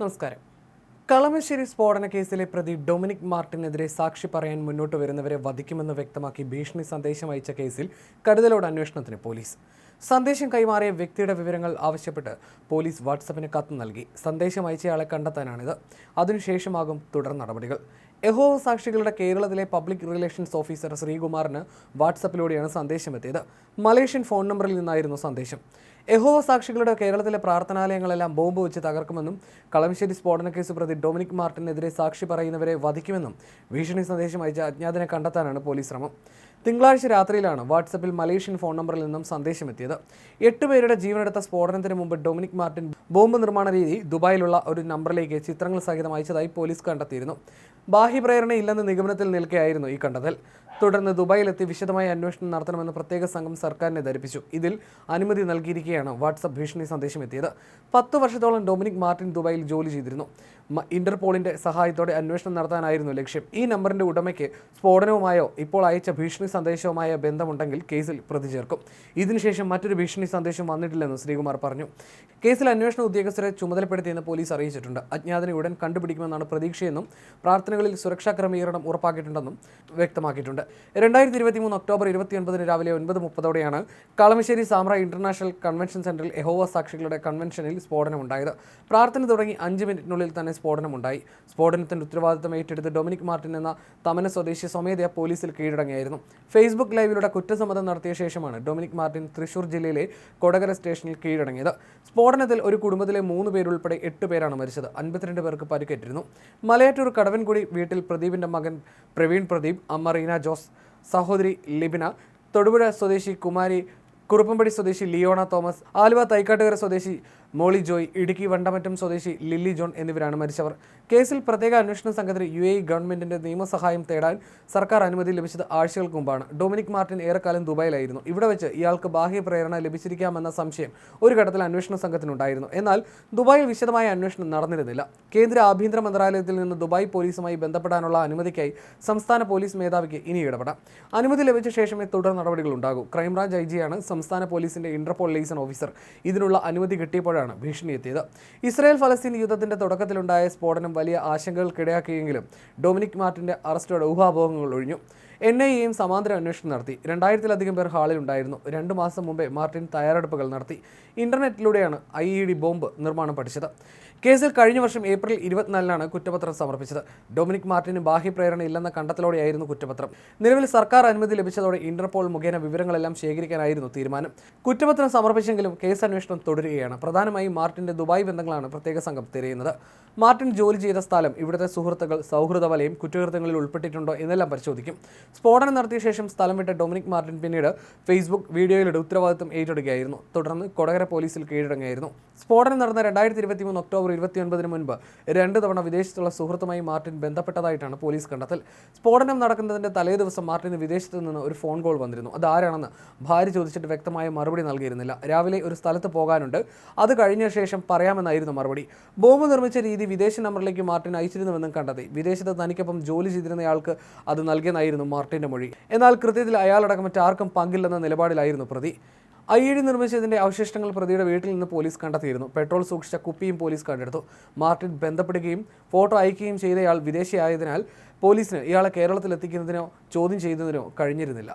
നമസ്കാരം. കളമശ്ശേരി സ്ഫോടന കേസിലെ പ്രതി ഡൊമിനിക് മാർട്ടിനെതിരെ സാക്ഷി പറയാൻ മുന്നോട്ട് വരുന്നവരെ വധിക്കുമെന്ന് വ്യക്തമാക്കി ഭീഷണി സന്ദേശം അയച്ച കേസിൽ കരുതലോട് അന്വേഷണത്തിന് പോലീസ്. സന്ദേശം കൈമാറിയ വ്യക്തിയുടെ വിവരങ്ങൾ ആവശ്യപ്പെട്ട് പോലീസ് വാട്സപ്പിന് കത്ത് നൽകി. സന്ദേശം അയച്ചയാളെ കണ്ടെത്താനാണിത്. അതിനുശേഷമാകും തുടർ നടപടികൾ. യഹോവ സാക്ഷികളുടെ കേരളത്തിലെ പബ്ലിക് റിലേഷൻസ് ഓഫീസർ ശ്രീകുമാറിന് വാട്സപ്പിലൂടെയാണ് സന്ദേശം എത്തിയത് മലേഷ്യൻ ഫോൺ നമ്പറിൽ നിന്നായിരുന്നു സന്ദേശം. യഹോവ സാക്ഷികളുടെ കേരളത്തിലെ പ്രാർത്ഥനാലയങ്ങളെല്ലാം ബോംബ് വെച്ച് തകർക്കുമെന്നും കളമശ്ശേരി സ്ഫോടന കേസ് പ്രതി ഡൊമിനിക് മാർട്ടിനെതിരെ സാക്ഷി പറയുന്നവരെ വധിക്കുമെന്നും ഭീഷണി സന്ദേശം അയച്ച അജ്ഞാതനെ കണ്ടെത്താനാണ് പോലീസ് ശ്രമം. തിങ്കളാഴ്ച രാത്രിയിലാണ് വാട്സപ്പിൽ മലേഷ്യൻ ഫോൺ നമ്പറിൽ നിന്നും സന്ദേശമെത്തിയത്. എട്ട് പേരുടെ ജീവനെടുത്ത സ്ഫോടനത്തിന് മുമ്പ് ഡൊമിനിക് മാർട്ടിൻ ബോംബ് നിർമ്മാണ രീതി ദുബായിലുള്ള ഒരു നമ്പറിലേക്ക് ചിത്രങ്ങൾ സഹിതം അയച്ചതായി പോലീസ് കണ്ടെത്തിയിരുന്നു. ബാഹ്യപ്രേരണയില്ലെന്ന നിഗമനത്തിൽ നിൽക്കെയായിരുന്നു ഈ കണ്ടെത്തൽ. തുടർന്ന് ദുബായിലെത്തി വിശദമായ അന്വേഷണം നടത്തണമെന്ന് പ്രത്യേക സംഘം സർക്കാരിനെ ധരിപ്പിച്ചു. ഇതിൽ അനുമതി നൽകിയിരിക്കെയാണ് വാട്സപ്പ് ഭീഷണി സന്ദേശം എത്തിയത്. പത്ത് വർഷത്തോളം ഡൊമിനിക് മാർട്ടിൻ ദുബായിൽ ജോലി ചെയ്തിരുന്നു. ഇന്റർപോളിന്റെ സഹായത്തോടെ അന്വേഷണം നടത്താനായിരുന്നു ലക്ഷ്യം. ഈ നമ്പറിന്റെ ഉടമയ്ക്ക് സ്ഫോടനവുമായോ ഇപ്പോൾ അയച്ച ഭീഷണി സന്ദേശവുമായ ബന്ധമുണ്ടെങ്കിൽ കേസിൽ പ്രതി ചേർക്കും. ഇതിനുശേഷം മറ്റൊരു ഭീഷണി സന്ദേശം വന്നിട്ടില്ലെന്ന് ശ്രീകുമാർ പറഞ്ഞു. കേസിൽ അന്വേഷണ ഉദ്യോഗസ്ഥരെ ചുമതലപ്പെടുത്തിയെന്ന് പോലീസ് അറിയിച്ചിട്ടുണ്ട്. അജ്ഞാതനെ ഉടൻ കണ്ടുപിടിക്കുമെന്നാണ് പ്രതീക്ഷയെന്നും പ്രാർത്ഥനകളിൽ സുരക്ഷാ ക്രമീകരണം ഉറപ്പാക്കിയിട്ടുണ്ടെന്നും വ്യക്തമാക്കിയിട്ടുണ്ട്. രണ്ടായിരത്തി ഇരുപത്തി മൂന്ന് ഒക്ടോബർ ഇരുപത്തിയൊൻപതിന് രാവിലെ ഒൻപത് മുപ്പതോടെയാണ് കളമശ്ശേരി സാമ്ര ഇന്റർനാഷണൽ കൺവെൻഷൻ സെന്ററിൽ എഹോവ സാക്ഷികളുടെ കൺവെൻഷനിൽ സ്ഫോടനമുണ്ടായത്. പ്രാർത്ഥന തുടങ്ങി അഞ്ച് മിനിറ്റിനുള്ളിൽ തന്നെ സ്ഫോടനമുണ്ടായി. സ്ഫോടനത്തിന്റെ ഉത്തരവാദിത്തം ഏറ്റെടുത്ത് ഡൊമിനിക് മാർട്ടിൻ എന്ന തമന സ്വദേശി സ്വമേധയാ പോലീസിൽ കീഴടങ്ങിയായിരുന്നു. ഫേസ്ബുക്ക് ലൈവിലൂടെ കുറ്റസമ്മതം നടത്തിയ ശേഷമാണ് ഡൊമിനിക് മാർട്ടിൻ തൃശൂർ ജില്ലയിലെ കൊടകര സ്റ്റേഷനിൽ കീഴടങ്ങിയത്. സ്ഫോടനത്തിൽ ഒരു കുടുംബത്തിലെ മൂന്ന് പേരുൾപ്പെടെ എട്ട് പേരാണ് മരിച്ചത്. അൻപത്തിരണ്ട് പേർക്ക് പരിക്കേറ്റിരുന്നു. മലയാറ്റൂർ കടവൻകുടി വീട്ടിൽ പ്രദീപിന്റെ മകൻ പ്രവീൺ പ്രദീപ് അമ്മ റീന ജോസ് സഹോദരി ലിബിന തൊടുപുഴ സ്വദേശി കുമാരി കുറുപ്പമ്പടി സ്വദേശി ലിയോണ തോമസ് ആലുവ തൈക്കാട്ടുകര സ്വദേശി മോളി ജോയ് ഇടുക്കി വണ്ടമറ്റം സ്വദേശി ലില്ലി ജോൺ എന്നിവരാണ് മരിച്ചവർ. കേസിൽ പ്രത്യേക അന്വേഷണ സംഘത്തിന് യു എ ഗവൺമെന്റിന്റെ നിയമസഹായം തേടാൻ സർക്കാർ അനുമതി ലഭിച്ചത് ആഴ്ചകൾക്ക് മുമ്പാണ്. ഡൊമിനിക് മാർട്ടിൻ ഏറെക്കാലം ദുബായിലായിരുന്നു. ഇവിടെ വെച്ച് ഇയാൾക്ക് ബാഹ്യ പ്രേരണ ലഭിച്ചിരിക്കാമെന്ന സംശയം ഒരു ഘട്ടത്തിൽ അന്വേഷണ സംഘത്തിനുണ്ടായിരുന്നു. എന്നാൽ ദുബായിൽ വിശദമായ അന്വേഷണം നടന്നിരുന്നില്ല. കേന്ദ്ര ആഭ്യന്തര മന്ത്രാലയത്തിൽ നിന്ന് ദുബായ് പോലീസുമായി ബന്ധപ്പെടാനുള്ള അനുമതിക്കായി സംസ്ഥാന പോലീസ് മേധാവിക്ക് ഇനി ഇടപെടാം. അനുമതി ലഭിച്ച ശേഷമേ തുടർ നടപടികൾ ഉണ്ടാകൂ ക്രൈംബ്രാഞ്ച് ഐ ജിയാണ് സംസ്ഥാന പോലീസിന്റെ ഇന്റർപോൾ ലൈസൺ ഓഫീസർ ഇതിനുള്ള അനുമതി കിട്ടിയപ്പോഴാണ് ഭീഷണി എത്തിയത്. ഇസ്രായേൽ ഫലസ്തീൻ യുദ്ധത്തിന്റെ തുടക്കത്തിലുണ്ടായ സ്ഫോടനം വലിയ ആശങ്കകൾക്കിടയാക്കിയെങ്കിലും ഡൊമിനിക് മാർട്ടിന്റെ അറസ്റ്റോടെ ഊഹാഭോഗങ്ങൾ ഒഴിഞ്ഞു. എൻ ഐ എയും സമാന്തര അന്വേഷണം നടത്തി. രണ്ടായിരത്തിലധികം പേർ ഹാളിലുണ്ടായിരുന്നു രണ്ട് മാസം മുമ്പേ മാർട്ടിൻ തയ്യാറെടുപ്പുകൾ നടത്തി. ഇന്റർനെറ്റിലൂടെയാണ് ഐ ഇ ഡി ബോംബ് നിർമ്മാണം പഠിച്ചത്. കേസിൽ കഴിഞ്ഞ വർഷം ഏപ്രിൽ ഇരുപത്തിനാലിനാണ് കുറ്റപത്രം സമർപ്പിച്ചത്. ഡൊമിനിക് മാർട്ടിന് ബാഹ്യപ്രേരണ ഇല്ലെന്ന കണ്ടെത്തലോടെയായിരുന്നു കുറ്റപത്രം. നിലവിൽ സർക്കാർ അനുമതി ലഭിച്ചതോടെ ഇന്റർപോൾ മുഖേന വിവരങ്ങളെല്ലാം ശേഖരിക്കാനായിരുന്നു തീരുമാനം. കുറ്റപത്രം സമർപ്പിച്ചെങ്കിലും കേസ് അന്വേഷണം തുടരുകയാണ്. പ്രധാനമായും മാർട്ടിന്റെ ദുബായ് ബന്ധങ്ങളാണ് പ്രത്യേക സംഘം തിരയുന്നത്. മാർട്ടിൻ ജോലി ചെയ്ത സ്ഥലം ഇവിടുത്തെ സുഹൃത്തുക്കൾ സൗഹൃദ വലയം കുറ്റകൃത്യങ്ങളിൽ ഉൾപ്പെട്ടിട്ടുണ്ടോ എന്നെല്ലാം പരിശോധിക്കും. സ്ഫോടനം നടത്തിയ ശേഷം സ്ഥലം വിട്ട ഡൊമിനിക് മാർട്ടിൻ പിന്നീട് ഫേസ്ബുക്ക് വീഡിയോയിലൂടെ ഉത്തരവാദിത്തം ഏറ്റെടുക്കുകയായിരുന്നു. തുടർന്ന് കൊടകര പോലീസിൽ കീഴടങ്ങിയായിരുന്നു സ്ഫോടനം നടന്ന രണ്ടായിരത്തി ഇരുപത്തി മൂന്ന് ഒക്ടോബർ ഇരുപത്തിയൊൻപതിന് മുൻപ് രണ്ട് തവണ വിദേശത്തുള്ള സുഹൃത്തുമായി മാർട്ടിൻ ബന്ധപ്പെട്ടതായിട്ടാണ് പോലീസ് കണ്ടെത്തൽ. സ്ഫോടനം നടക്കുന്നതിന്റെ തലേ ദിവസം മാർട്ടിന് വിദേശത്ത് നിന്ന് ഒരു ഫോൺ കോൾ വന്നിരുന്നു. അത് ആരാണെന്ന് ഭാര്യ ചോദിച്ചിട്ട് വ്യക്തമായ മറുപടി നൽകിയിരുന്നില്ല. രാവിലെ ഒരു സ്ഥലത്ത് പോകാനുണ്ട്. അത് കഴിഞ്ഞ ശേഷം പറയാമെന്നായിരുന്നു മറുപടി. ബോംബ് നിർമ്മിച്ച രീതി വിദേശ നമ്പറിലേക്ക് മാർട്ടിൻ അയച്ചിരുന്നുവെന്നും കണ്ടെത്തി. വിദേശത്ത് തനിക്കൊപ്പം ജോലി ചെയ്തിരുന്നയാൾക്ക് അത് നൽകിയെന്നായിരുന്നു മാർട്ടിന്റെ മൊഴി. എന്നാൽ കൃത്യത്തിൽ അയാളടക്കം മറ്റാർക്കും പങ്കില്ലെന്ന നിലപാടിലായിരുന്നു പ്രതി. ഐ ഇ ഡി നിർമ്മിച്ചതിന്റെ അവശിഷ്ടങ്ങൾ പ്രതിയുടെ വീട്ടിൽ നിന്ന് പോലീസ് കണ്ടെത്തിയിരുന്നു. പെട്രോൾ സൂക്ഷിച്ച കുപ്പിയും പോലീസ് കണ്ടെടുത്തു. മാർട്ടിൻ ബന്ധപ്പെടുകയും ഫോട്ടോ അയക്കുകയും ചെയ്തയാൾ വിദേശിയായതിനാൽ പോലീസിന് ഇയാളെ കേരളത്തിൽ എത്തിക്കുന്നതിനോ ചോദ്യം ചെയ്യുന്നതിനോ കഴിഞ്ഞിരുന്നില്ല.